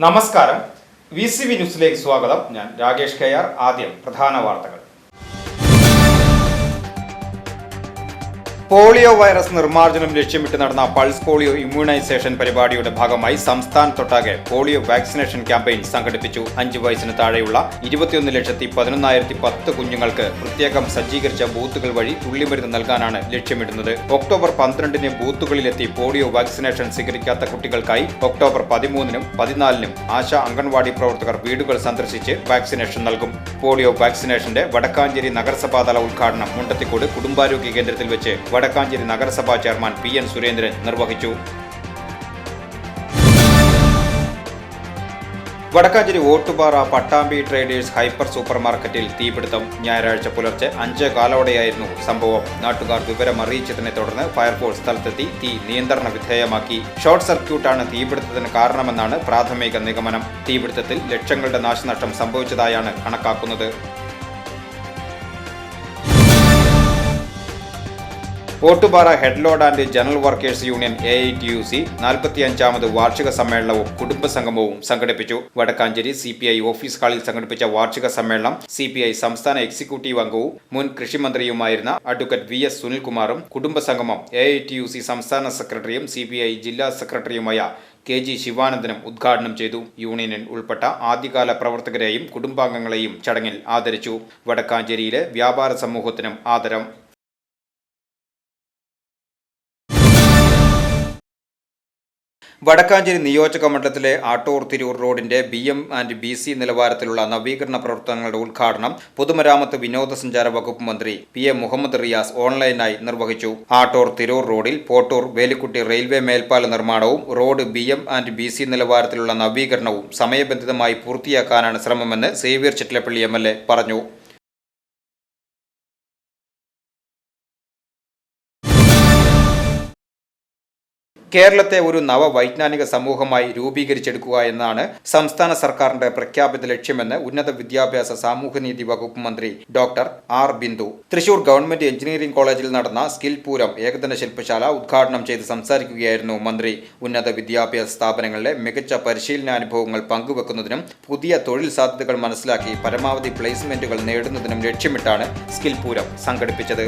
നമസ്കാരം. V C V ന്യൂസിലേക്ക് സ്വാഗതം. ഞാൻ രാകേഷ് കെ ആർ. ആദ്യം പ്രധാന വാർത്തകൾ. പോളിയോ വൈറസ് നിർമ്മാർജനം ലക്ഷ്യമിട്ട് നടന്ന പൾസ് പോളിയോ ഇമ്മ്യൂണൈസേഷൻ പരിപാടിയുടെ ഭാഗമായി സംസ്ഥാനത്തൊട്ടാകെ പോളിയോ വാക്സിനേഷൻ ക്യാമ്പയിൻ സംഘടിപ്പിച്ചു. അഞ്ച് വയസ്സിന് താഴെയുള്ള ഇരുപത്തിയൊന്ന് ലക്ഷത്തി പതിനൊന്നായിരത്തി പത്ത് കുഞ്ഞുങ്ങൾക്ക് പ്രത്യേകം സജ്ജീകരിച്ച ബൂത്തുകൾ വഴി തുള്ളിമരുന്ന് നൽകാനാണ് ലക്ഷ്യമിടുന്നത്. ഒക്ടോബർ പന്ത്രണ്ടിന് ബൂത്തുകളിലെത്തി പോളിയോ വാക്സിനേഷൻ സ്വീകരിക്കാത്ത കുട്ടികൾക്കായി ഒക്ടോബർ പതിമൂന്നിനും പതിനാലിനും ആശ അംഗൻവാടി പ്രവർത്തകർ വീടുകൾ സന്ദർശിച്ച് വാക്സിനേഷൻ നൽകും. പോളിയോ വാക്സിനേഷന്റെ വടക്കാഞ്ചേരി നഗരസഭാതല ഉദ്ഘാടനം മുണ്ടത്തിക്കോട് കുടുംബാരോഗ്യ കേന്ദ്രത്തിൽ വെച്ച് വടക്കാഞ്ചേരി നഗരസഭാ ചെയർമാൻ പി എൻ സുരേന്ദ്രൻ നിർവഹിച്ചു. Vadakkanchery Ottupara Pattambi traders hyper super മാർക്കറ്റിൽ തീപിടുത്തം. ഞായറാഴ്ച പുലർച്ചെ അഞ്ച് കാലോടെയായിരുന്നു സംഭവം. നാട്ടുകാർ വിവരം അറിയിച്ചതിനെ തുടർന്ന് ഫയർഫോഴ്സ് സ്ഥലത്തെത്തി തീ നിയന്ത്രണ വിധേയമാക്കി. ഷോർട്ട് സർക്യൂട്ടാണ് തീപിടുത്തത്തിന് കാരണമെന്നാണ് പ്രാഥമിക നിഗമനം. തീപിടുത്തത്തിൽ ലക്ഷങ്ങളുടെ നാശനഷ്ടം സംഭവിച്ചതായാണ് കണക്കാക്കുന്നത്. Ottupara headload and general workers union A I T U C നാൽപ്പത്തിയഞ്ചാമത് വാർഷിക സമ്മേളനവും കുടുംബ സംഗമവും സംഘടിപ്പിച്ചു. Vadakkanchery C P I office ഹാളിൽ സംഘടിപ്പിച്ച വാർഷിക സമ്മേളനം സി പി ഐ സംസ്ഥാന എക്സിക്യൂട്ടീവ് അംഗവും മുൻ കൃഷിമന്ത്രിയുമായിരുന്ന അഡ്വക്കേറ്റ് വി എസ് സുനിൽകുമാറും കുടുംബസംഗമം A I T U C സംസ്ഥാന സെക്രട്ടറിയും സി പി ഐ ജില്ലാ സെക്രട്ടറിയുമായ കെ ജി ശിവാനന്ദനും ഉദ്ഘാടനം ചെയ്തു. യൂണിയനിൽ ഉൾപ്പെട്ട ആദ്യകാല പ്രവർത്തകരെയും കുടുംബാംഗങ്ങളെയും ചടങ്ങിൽ ആദരിച്ചു. വടക്കാഞ്ചേരിയിലെ വ്യാപാര സമൂഹത്തിനും ആദരം. വടക്കാഞ്ചേരി നിയോജക മണ്ഡലത്തിലെ ആട്ടൂർ തിരൂർ റോഡിന്റെ B M and B C നിലവാരത്തിലുള്ള നവീകരണ പ്രവർത്തനങ്ങളുടെ ഉദ്ഘാടനം പൊതുമരാമത്ത് വിനോദസഞ്ചാര വകുപ്പ് മന്ത്രി പി എ മുഹമ്മദ് റിയാസ് ഓൺലൈനായി നിർവഹിച്ചു. ആട്ടൂർ തിരൂർ റോഡിൽ പോട്ടൂർ വേലിക്കുട്ടി റെയിൽവേ മേൽപ്പാല നിർമ്മാണവും road B M and B C നിലവാരത്തിലുള്ള നവീകരണവും സമയബന്ധിതമായി പൂർത്തിയാക്കാനാണ് ശ്രമമെന്ന് Xavier Chittilappilly M L A പറഞ്ഞു. കേരളത്തെ ഒരു നവവൈജ്ഞാനിക സമൂഹമായി രൂപീകരിച്ചെടുക്കുക എന്നാണ് സംസ്ഥാന സർക്കാരിന്റെ പ്രഖ്യാപിത ലക്ഷ്യമെന്ന് ഉന്നത വിദ്യാഭ്യാസ സാമൂഹ്യനീതി വകുപ്പ് മന്ത്രി doctor R Bindu. Thrissur government engineering കോളേജിൽ നടന്ന സ്കിൽ പൂരം ഏകദിന ശില്പശാല ഉദ്ഘാടനം ചെയ്ത് സംസാരിക്കുകയായിരുന്നു മന്ത്രി. ഉന്നത വിദ്യാഭ്യാസ സ്ഥാപനങ്ങളിലെ മികച്ച പരിശീലനാനുഭവങ്ങൾ പങ്കുവെക്കുന്നതിനും പുതിയ തൊഴിൽ സാധ്യതകൾ മനസ്സിലാക്കി പരമാവധി പ്ലേസ്മെന്റുകൾ നേടുന്നതിനും ലക്ഷ്യമിട്ടാണ് സ്കിൽ പൂരം സംഘടിപ്പിച്ചത്.